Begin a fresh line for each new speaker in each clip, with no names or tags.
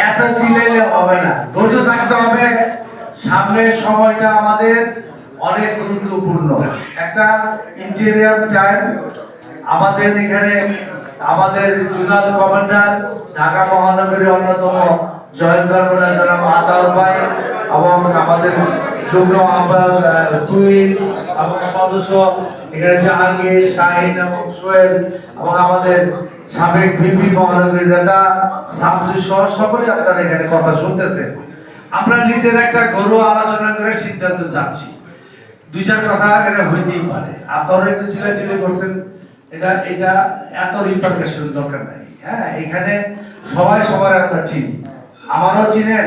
এত চিলাইলে হবে না। ধৈর্য থাকতে হবে। সামনের সময়টা আমাদের অনেক গুরুত্বপূর্ণ। একটা ইন্টেরিয়ার টাইম আমাদের এখানে আমাদের জুনাল কমান্ডার ঢাকা মহানগরীর অন্যতম জয়েন্ট কর্মনার জনাব আতাউর ভাই এবং আমাদের যুগ্ম আহ্বায়ক আহ, এবং সদস্য এখানে জাহাঙ্গীর, শাহিন এবং সোহেল এবং আমাদের সাবেক ভিপি মহানগরীর নেতা শামসু সহ সকলে আপনারা এখানে কথা শুনতেছেন। আমরা নিজের একটা ঘরোয়া আলোচনা করে সিদ্ধান্ত যাচ্ছি দুই চার কথা এটা হইতেই পারে। আপনারা একটু চিলাচিলি করছেন, এটা এটা এত রিপারকেশন দরকার নাই। হ্যাঁ এখানে সবাই সবার আমরা চিনি আমারও চিনেন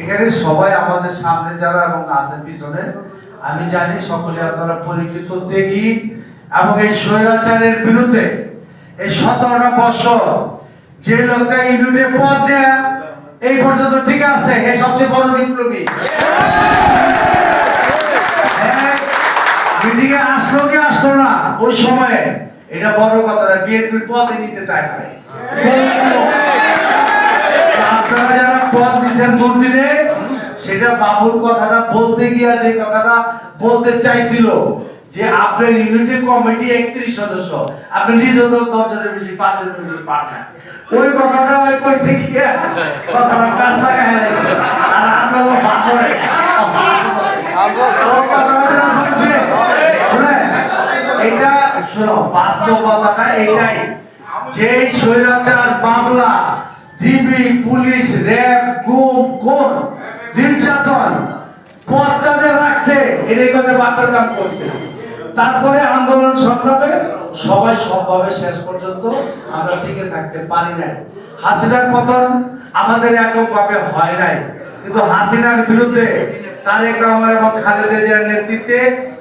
এখানে সবাই আমাদের সামনে যারা এবং আছেন পিছনে। আমি জানি সকলে আপনারা পরিচিত, দেখি। এবং এই স্বৈরাচারের বিরুদ্ধে এই সতেরোটা বছর যে লোকটা ইউনিটে পদ দেয়া, এই পর্যন্ত ঠিক আছে? এ সবচেয়ে বড় বিপ্লবী। মিটিং এ আসলো কি আসলো না? ওই সময়ে। এটা বড় কথা বিএনপির পদে নিতে চায় না। আপনারা পদ দিচ্ছেন মন্দিরে, সেটা বাবুর কথাটা বলতে গিয়া যে কথাটা বলতে চাইছিল যে আপনার ইউনিটি কমিটি একত্রিশ সদস্য, আপনি নিজেও তো দশ জনের বেশি পাঁচ জনের বেশি পান ওই কথাটা ওই কইতে গিয়া কথাটা কাজ লাগাই। আর আপনারা ভাগ এটা শোনো বাস্তবতাটা এটাই। যে স্বৈরাচার মামলা ডিবি পুলিশ, র্যাব, গুম কোন নির্যাতন পদ কাজে রাখছে, এটাই কাজে বাপের কাম করছে। তারপরে আন্দোলন সংগ্রামে সবাই সবভাবে শেষ পর্যন্ত আমরা টিকে থাকতে পারি নাই। হাসিনার পতন আমাদের এককভাবে হয় নাই। কিন্তু হাসিনার বিরুদ্ধে তারেক রহমান এবং খালেদা জিয়ার নেতৃত্বে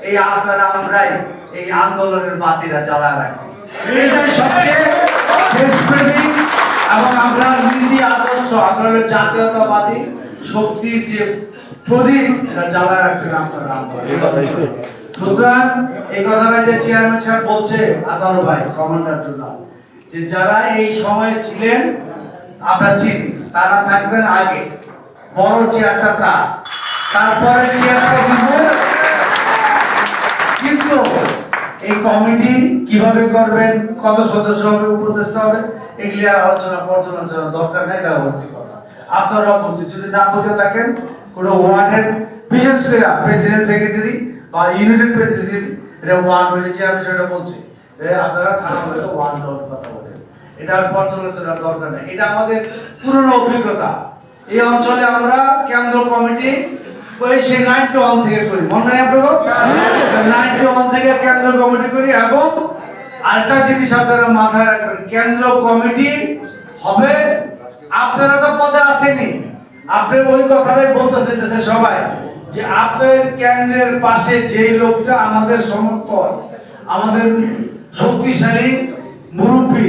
এই আপনারা আমরাই এই আন্দোলনের বাতিরা চালায় রাখছি। এটাই সবচেয়ে দেশপ্রেমিক এবং আমরা নীতি আদর্শ আপনারা জাতীয়তাবাদী শক্তির যে প্রদীপ এটা জ্বালায় রাখছেন আপনারা সুতরাং এই কথাটা যে চেয়ারম্যান সাহেব বলছে ভাই কমান্ডার যে যারা এই সময়ে ছিলেন আমরা চিনি তারা থাকবেন আগে। বড় চেয়ারটা তার। তারপরে চেয়ারটা দিব কিন্তু এই কমিটি কীভাবে করবেন, কত সদস্য হবে, উপদেষ্টা হবে, এগুলি আর আলোচনা পর্যালোচনা দরকার নেই এটা হচ্ছে কথা। আপনারা বুঝছেন যদি না বুঝে থাকেন, কোনো ওয়ার্ডের, বিশেষ করে প্রেসিডেন্ট সেক্রেটারি বা ইউনিটের প্রেসিডেন্ট, এটা ওয়ার্ড হয়েছে আমি সেটা বলছি আপনারা থানা হলে ওয়ার্ড নেওয়ার কথা বলেন। এটা আর পর্যালোচনার দরকার নেই। এটা আমাদের পুরনো অভিজ্ঞতা। এই অঞ্চলে আমরা কেন্দ্র কমিটি ওই সেই ওয়ান থেকে করি। মনে হয় আপনার ওয়ান থেকে কেন্দ্র কমিটি করি এবং আরেকটা জিনিস আপনারা মাথায় রাখবেন কেন্দ্র কমিটি হবে আপনারা তো পদে আসেনি আপনি ওই কথাটাই বলতেছেন সবাই যে আপনার কেন্দ্রের পাশে যে লোকটা আমাদের সমর্থন আমাদের শক্তিশালী মুরব্বী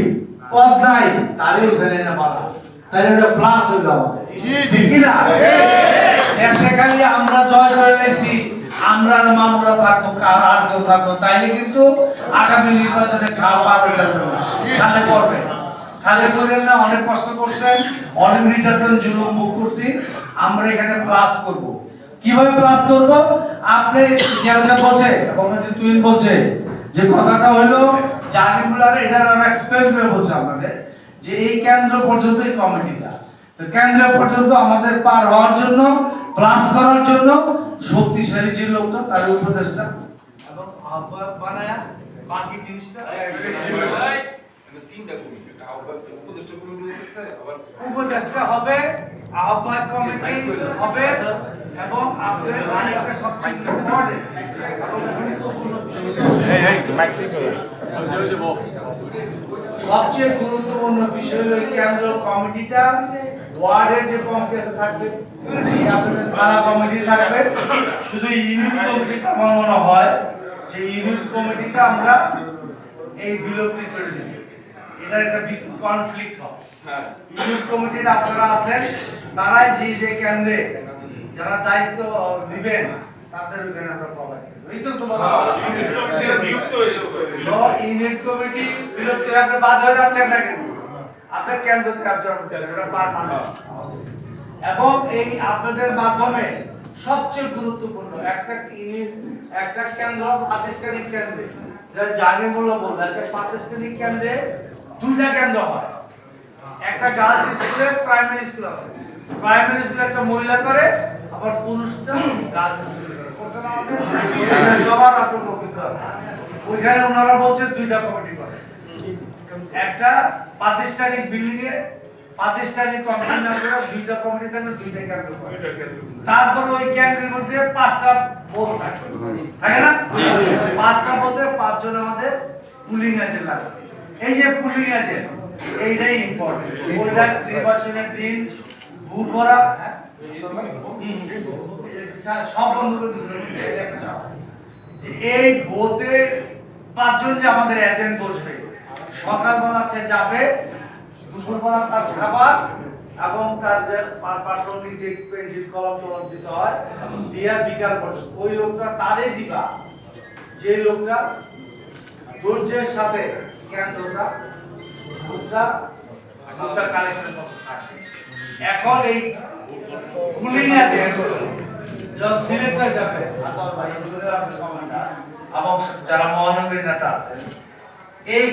পদ নাই তারই ওখানে না তাহলে ওটা প্লাস হইল আমাদের। ঠিক না খালি আমরা জয় করে আমরা মামলা কার আর কেউ তাইলে কিন্তু আগামী নির্বাচনে খাওয়া খালে খালে করেন না, অনেক কষ্ট করছেন, অনেক নির্যাতন, জুলুম করছি আমরা এখানে প্লাস করব। কীভাবে প্লাস করব? আপনি তুই বলছে যে কথাটা হলো জানিমুলার এটা আমি এক্সপ্লেন করে যে এই কেন্দ্র পর্যন্ত এই কমিটিটা। তো কেন্দ্র পর্যন্ত আমাদের পার হওয়ার জন্য প্লাস করার জন্য শক্তিশালী যে লোকটা তার উপদেশটা এবং আহ্বায়ক বানায় বাকি জিনিসটা
তিনটা কমিটি একটা আহ্বায়ক উপদেষ্টা কমিটি হচ্ছে আবার
উপদেশটা হবে আহ্বায়ক কমিটি হবে এবং আপনাদের আরেকটা সবচেয়ে ইম্পর্টেন্ট এবং গুরুত্বপূর্ণ সবচেয়ে গুরুত্বপূর্ণ গুরুত্বপূর্ণ বিষয় হলো কেন্দ্র কমিটিটা ওয়ার্ডের যে কমিটি থাকবে আপনাদের থানা কমিটি থাকবে। শুধু ইউনিট কমিটিটা আমার মনে হয় যে ইউনিট কমিটিটা আমরা এই বিলুপ্তি করে দিই এটা একটা কনফ্লিক্ট হয়
হ্যাঁ।
ইউনিট কমিটির আপনারা আছেন তারাই যে যে কেন্দ্রে যারা দায়িত্ব দিবেন তাদের ওখানে আমরা প্রোভাইড এই তো তোমার ইউনিট কমিটি বিলুপ্তি আপনি বাদ হয়ে যাচ্ছেন না কেন আপনার কেন্দ্র থেকে অবজার্ভ করতে এবং এই আপনাদের মাধ্যমে সবচেয়ে গুরুত্বপূর্ণ একটা ইউনিট একটা কেন্দ্র প্রাতিষ্ঠানিক কেন্দ্রে। যেটা জাগে একটা প্রাতিষ্ঠানিক কেন্দ্রে দুইটা কেন্দ্র হয়। একটা গার্লস স্কুলে প্রাইমারি স্কুল আছে। প্রাইমারি স্কুলে একটা মহিলা করে আবার পুরুষটা গার্লস স্কুলে। সবার আপনার আছে ওইখানে ওনারা বলছে দুইটা কমিটি করে। একটা প্রাতিষ্ঠানিক বিল্ডিং এ প্রাতিষ্ঠানিক কমিটি না করে দুইটা কমিটি থাকে দুইটা কেন্দ্র করে। তারপর ওই কেন্দ্রের মধ্যে পাঁচটা বোধ থাকে থাকে না? পাঁচটা বোধে পাঁচজন আমাদের পুলিং এজেন্ট লাগে এই যে পুলিং এজেন্ট এইটাই ইম্পর্টেন্ট ওইটা নির্বাচনের দিন ভোট করা যে এই বোতে পাঁচজন যে আমাদের এজেন্ট বসবে, সকালবেলা সে যাবে, দুপুরবেলা তার খাবার এবং তার যে পা- যে পেন্সিল কলম টলম দিতে হয়, দিয়া বিকাল পর্যন্ত। ওই লোকটা তারই দিবা। যে লোকটা ধৈর্যের সাথে কেন্দ্রটা ভোটটা ভোটটা কালেকশন থাকে। এখন এই যাবে এবং যারা মহানগরী নেতা আছেন, এই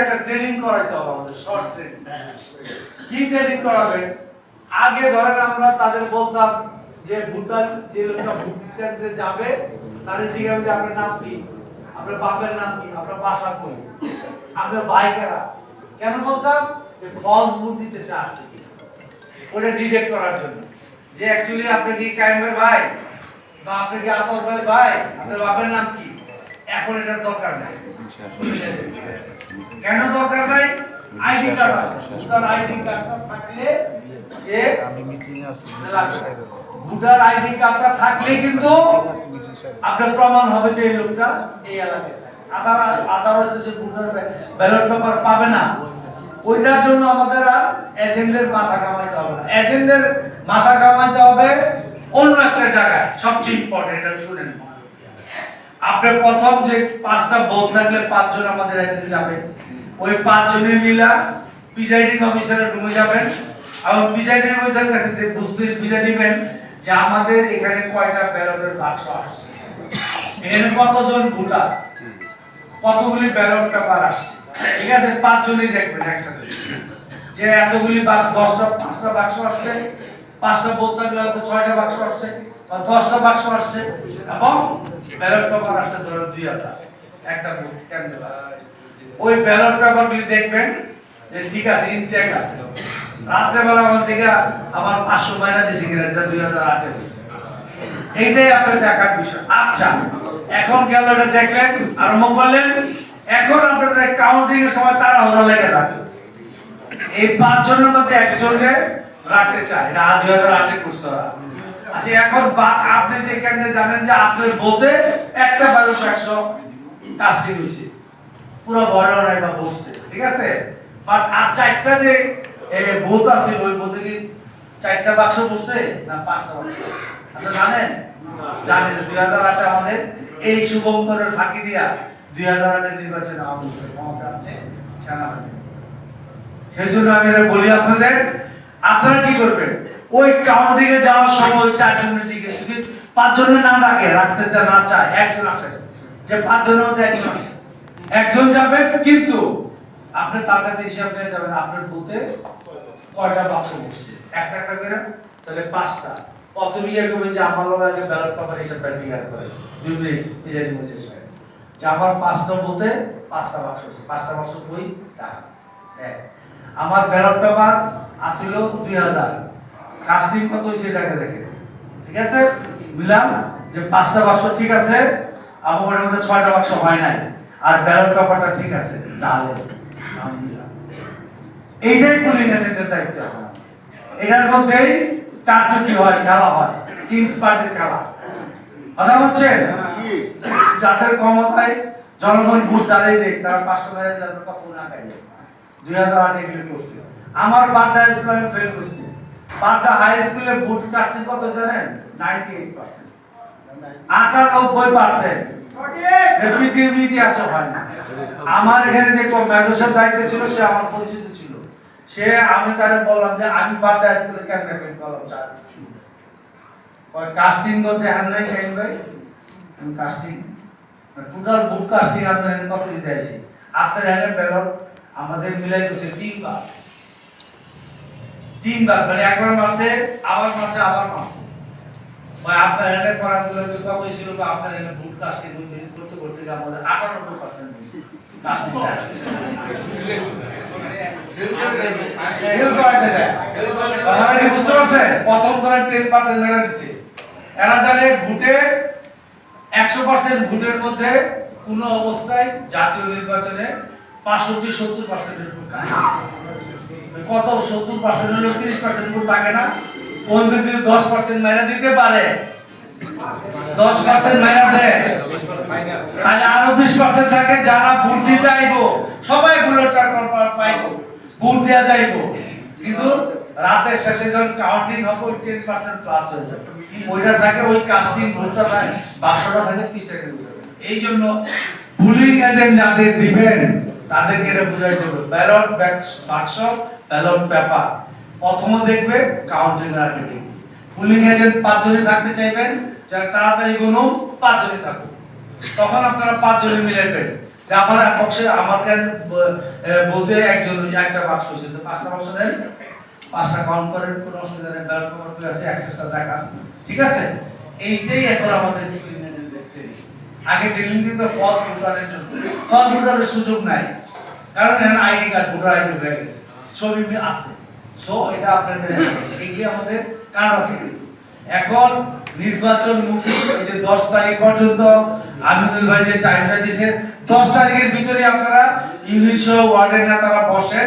একটা ট্রেনিং করাইতে হবে আমাদের শর্ট ট্রেনিং কি ট্রেনিং করাবে? আগে ধরেন আমরা তাদের বলতাম যে ভুটান, যে লোকটা ভোট কেন্দ্রে যাবে, তাদের জিজ্ঞাসা যে আপনার নাম কি? আপনার বাপের নাম কি? আপনার বাসা কই? আপনার ভাই কেন বলতাম? যে ফলস দিতে সে ওটা ডিটেক্ট করার জন্য। যে অ্যাকচুয়ালি আপনি কি কাইমের ভাই? বা আপনি কি আতর ভাই ভাই? আপনার বাপের নাম কি? এখন এটার দরকার নাই। কেন দরকার নাই? আইডি কার্ড আছে। ভোটার আইডি কার্ডটা থাকলে যে
আমি মিটিং আছে
ভোটার আইডি কার্ডটা থাকলে কিন্তু আপনার প্রমাণ হবে যে এই লোকটা এই এলাকায়। আদার আদারস যে ভোটার ব্যালট পেপার পাবে না। ওইটার জন্য আমাদের আর এজেন্টদের মাথা কামাইতে হবে না। এজেন্টদের মাথা কামাইতে হবে অন্য একটা জায়গায়। সবচেয়ে ইম্পর্টেন্ট এটা শুনেন। আপনার প্রথম যে পাঁচটা বোধ থাকলে পাঁচজন আমাদের এজেন্ট যাবে। ওই পাঁচজনের মিলা প্রিজাইডিং অফিসারের রুমে যাবেন। এবং প্রিজাইডিং অফিসারের কাছে বুঝতে বুঝে দিবেন যে আমাদের এখানে কয়টা ব্যালটের বাক্স আসছে। এখানে কতজন ভোটার? কতগুলি ব্যালট পেপার আসছে? ঠিক আছে, পাঁচজনই দেখবেন একসাথে। যে এতগুলি বাক্স, দশটা, পাঁচটা বাক্স আসছে, পাঁচটা বোধ থাকলে হয়তো ছয়টা বাক্স আসছে, বা দশটা বাক্স আসছে, এবং ব্যালট পেপার আসছে, ধরো দুই হাজার। একটা বুথ কেন্দ্র ওই ব্যালট পেপার গুলি দেখবেন, যে ঠিক আছে ইনটেক আছে। রাত্রেবেলা আমার থেকে আমার পাঁচশো মাইনা দিয়েছে কিনা, যেটা দুই হাজার আটে এইটাই আপনার দেখার বিষয়। আচ্ছা এখন গেল দেখলেন আরম্ভ করলেন এখন আপনাদের কাউন্টিং এর সময় তারা হলো লেগে যাচ্ছে। এই পাঁচজনের মধ্যে একজনকে রাখতে চায়। এটা আজ হাজার আটে করছে ওরা। আচ্ছা এখন আপনি যে কেন্দ্রে জানেন যে আপনার বোধে একটা বারোশো একশো কাস্টিং হয়েছে পুরো বড় বা বসছে ঠিক আছে? বাট আর চারটা যে বোধ আছে, ওই বোধে কি চারটা বাক্স বসছে না পাঁচটা বাক্স আপনি জানেন? জানেন, দুই হাজার আটে আমাদের এই শুভঙ্করের ফাঁকি দিয়া দুই হাজার আটের নির্বাচনে আমাদের ক্ষমতা আছে সেনাবাহিনী সেই জন্য আমি এটা বলি আপনাদের, আপনারা কি করবেন? ওই যাওয়ার সময় জিজ্ঞেস যদি পাঁচজনের ডাকে রাখতে না চায়, একজন আসে। যে পাঁচজনের মধ্যে একজন একজন যাবে, কিন্তু আপনি তার কাছে হিসাব নিয়ে যাবেন, আপনার বুথে কয়টা বাক্স বসছে? একটা একটা করে, তাহলে পাঁচটা। প্রথমে ইয়ে করবে যে আমার লোক আগে ব্যালট পেপার করে, দুই মিনিট আমার পাঁচটা বুথে পাঁচটা বাক্স আছে। পাঁচটা বাক্স বই আমার ব্যালট পেপার আসিল দুই হাজার। কাস্টিং কত সেটাকে দেখে। ঠিক আছে? বুঝলাম যে পাঁচটা বাক্স ঠিক আছে, আমার মধ্যে ছয়টা বাক্স হয় নাই। আর ব্যালট পেপারটা ঠিক আছে তাহলে। এইটাই পুলিং এজেন্টের দায়িত্ব এটার মধ্যেই কার্যকরী হয়, খেলা হয়। কিংস পার্টির খেলা। কথা হচ্ছে যাদের ক্ষমতায় জনগণ ভোট দাঁড়িয়ে দেখ তারা পাঁচশো টাকা যেন কত না খাইলে দুই হাজার আট এগুলি করছি। আমার বাড্ডা স্কুলে আমি ফেল করছি। বাড্ডা হাই স্কুলে ভোট কাস্টিং কত জানেন? নাইনটি এইট পার্সেন্ট আটানব্বই পার্সেন্ট পৃথিবীর ইতিহাসে হয় না। আমার এখানে যে ম্যানেজার দায়িত্ব ছিল সে আমার পরিচিত ছিল। সে আমি তারে বললাম যে আমি বাড্ডা স্কুলে কেন ফেল করলাম? চার কাস্টিং করতে ভাই আমি কাস্টিং টোটাল বুক কাস্টিং আপনার কত দিতে আছে আপনার এখানে ব্যালট আমাদের মিলাই করছে তিনবার। তিনবার মানে একবার মাসে আবার মাসে আবার মাসে। বা আপনার এখানে করাগুলো যে কত ছিল বা আপনার এখানে বুক কাস্টিং করতে করতে করতে আমাদের আটানব্বই পার্সেন্ট প্রথম ধরেন টেন পার্সেন্ট দিচ্ছে। এরা জানে ভোটে একশো পার্সেন্ট ভোটের মধ্যে কোনো অবস্থায় জাতীয় নির্বাচনে পাঁচষট্টি সত্তর পার্সেন্টের ভোট। কত? সত্তর পার্সেন্ট হলেও তিরিশ পার্সেন্ট ভোট থাকে না। কোন যদি দশ পার্সেন্ট মেরা দিতে পারে, দশ পার্সেন্ট মেরা দেয়, তাহলে আরও বিশ পার্সেন্ট থাকে যারা ভোট দিতে আইবো। সবাই বুলেট পাইবো, ভোট দেওয়া যাইবো। কিন্তু রাতের শেষে যখন কাউন্টিং হবে, ওই টেন পার্সেন্ট প্লাস হয়ে যাবে। ওইটা থাকে, ওই কাস্টিং ভোটটা থাকে, বাক্সটা থাকে গেছে এই জন্য পুলিং এজেন্ট যাদের দিবেন, তাদেরকে এটা বুঝাই দেবে ব্যালট বাক্স ব্যালট পেপার প্রথম দেখবে কাউন্টিং আর পুলিং এজেন্ট পাঁচজনে থাকতে চাইবেন, যারা তাড়াতাড়ি কোনো পাঁচজনে থাকুক। তখন আপনারা পাঁচজনে মিলাবেন যে আমার পক্ষে আমার কাছে বলতে একজন, একটা বাক্স হয়েছে পাঁচটা বাক্স দেন। পাঁচটা কাউন্ট করেন, কোনো অসুবিধা নেই ব্যালট পেপার করে আছে অ্যাক্সেসটা দেখান। ঠিক আছে? এইটাই এখন আমাদের ট্রেনিং আগে ট্রেনিং দিত পদ ভোটারের জন্য। পদ ভোটারের সুযোগ নাই। কারণ এখন আইডি কার্ড ভোটার আইডি হয়ে গেছে। ছবি আছে। সো এটা আপনাদের এগুলি আমাদের কাজ আছে এখন নির্বাচন মুখী, এই যে দশ তারিখ পর্যন্ত আমিনুল ভাই যে টাইমটা দিয়েছে দশ তারিখের ভিতরে আপনারা ইংলিশ ওয়ার্ডের নেতারা বসেন,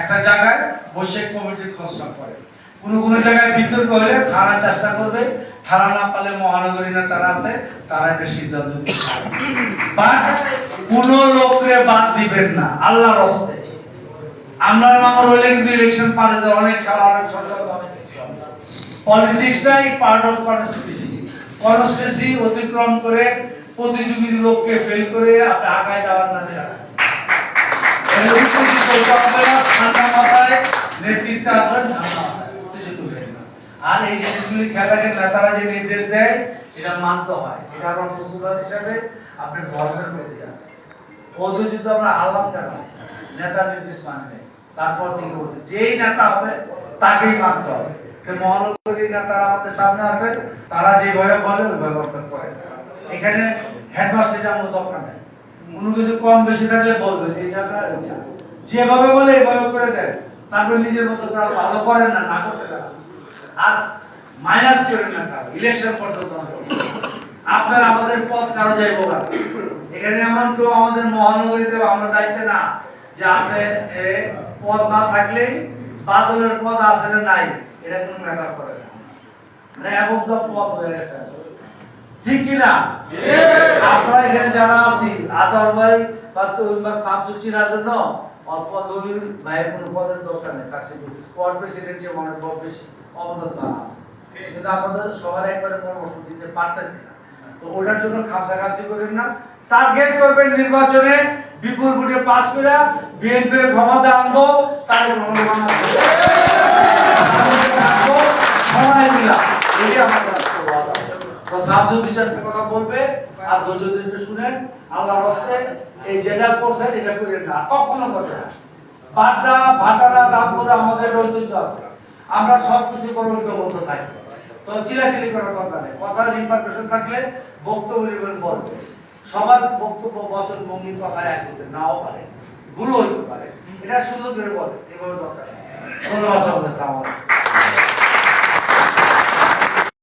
একটা জায়গায় বসে কমিটির খসড়া করেন কোনো কোনো জায়গায় বিতর্ক হলে থানা চেষ্টা করবে, থানা না পালে মহানগরী নেতারা আছে, তারা একটা সিদ্ধান্ত বাট কোন লোককে বাদ দিবেন না, আল্লাহর হস্তে। আমরা মামর হইলে কিন্তু ইলেকশন পারে অনেক খেলা, অনেক সরকার, অনেক কিছু। পলিটিক্সটাই পার্ট অফ কনস্পিরেসি কনস্পিরেসি অতিক্রম করে প্রতিযোগী লোককে ফেল করে আগায় যাওয়ার না। আর এই জিনিসগুলি খেলাকে নেতারা যে নির্দেশ দেয়, এটা মানতে হয়। এটা আমার হিসাবে অধুযুদ্ধ আমরা কেন? নির্দেশ মানে নেই তারপর থেকে বলছে, যেই নেতা হবে, তাকেই মানতে হবে। মহানগরী নেতারা আমাদের সামনে আছে তারা যেভাবে বলে করে এখানে হেডমাস্টার যেমন দরকার নেই। কোনো কিছু কম বেশি থাকলে বলবে যে এটা যেভাবে বলে এভাবে করে দেন। তারপরে নিজের মতো করে আর ভালো করেন না না করতে দেন আর মাইনাস করেন না কারও ইলেকশন পর্যন্ত। আপনার আমাদের পথ কারও যাইব না। এখানে এমন কেউ আমাদের মহানগরীতে আমরা দায়িত্বে না যে আপনি এ, পদ না থাকলে বাদলের পদ না নাই এটা কোনো ম্যাটার করে না। মানে এমন সব পদ হয়ে গেছে। ঠিক কি না আপনারা এখানে যারা আছি আদর ভাই বা বা সাবজু চিনার জন্য অল্প দলিল ভাইয়ের কোনো পদের দরকার নেই কাছে পদ প্রেসিডেন্ট যে মনে পদ বেশি অবদান তার আছে কিন্তু আমাদের সবার একবারে পরামর্শ দিতে পারতেছি না। তো ওটার জন্য খামসা খামসি করেন না। টার্গেট করবেন নির্বাচনে বিপুল ভোটে পাস করে বিএনপির ক্ষমতা আনব তাদের মনোনয়ন আনব সময় দিলাম এটাই আমাদের আজকে ওয়াদা। তো সাহায্য বিচারকের কথা বলবে, আর শুনেন। আল্লাহর হস্তে এই এটা করে না কখনো না। বাড্ডা ভাটারা আমাদের ঐতিহ্য আছে। আমরা সব কিছু থাকি। তো চিলাচিলি করার দরকার নেই। কথার থাকলে বক্তব্য নেবেন বলবে সবার বক্তব্য বচন ভঙ্গির কথা এক হতে নাও পারে। ভুলও হতে পারে। এটা সুযোগ করে বলে। এভাবে দরকার। ধন্যবাদ আমার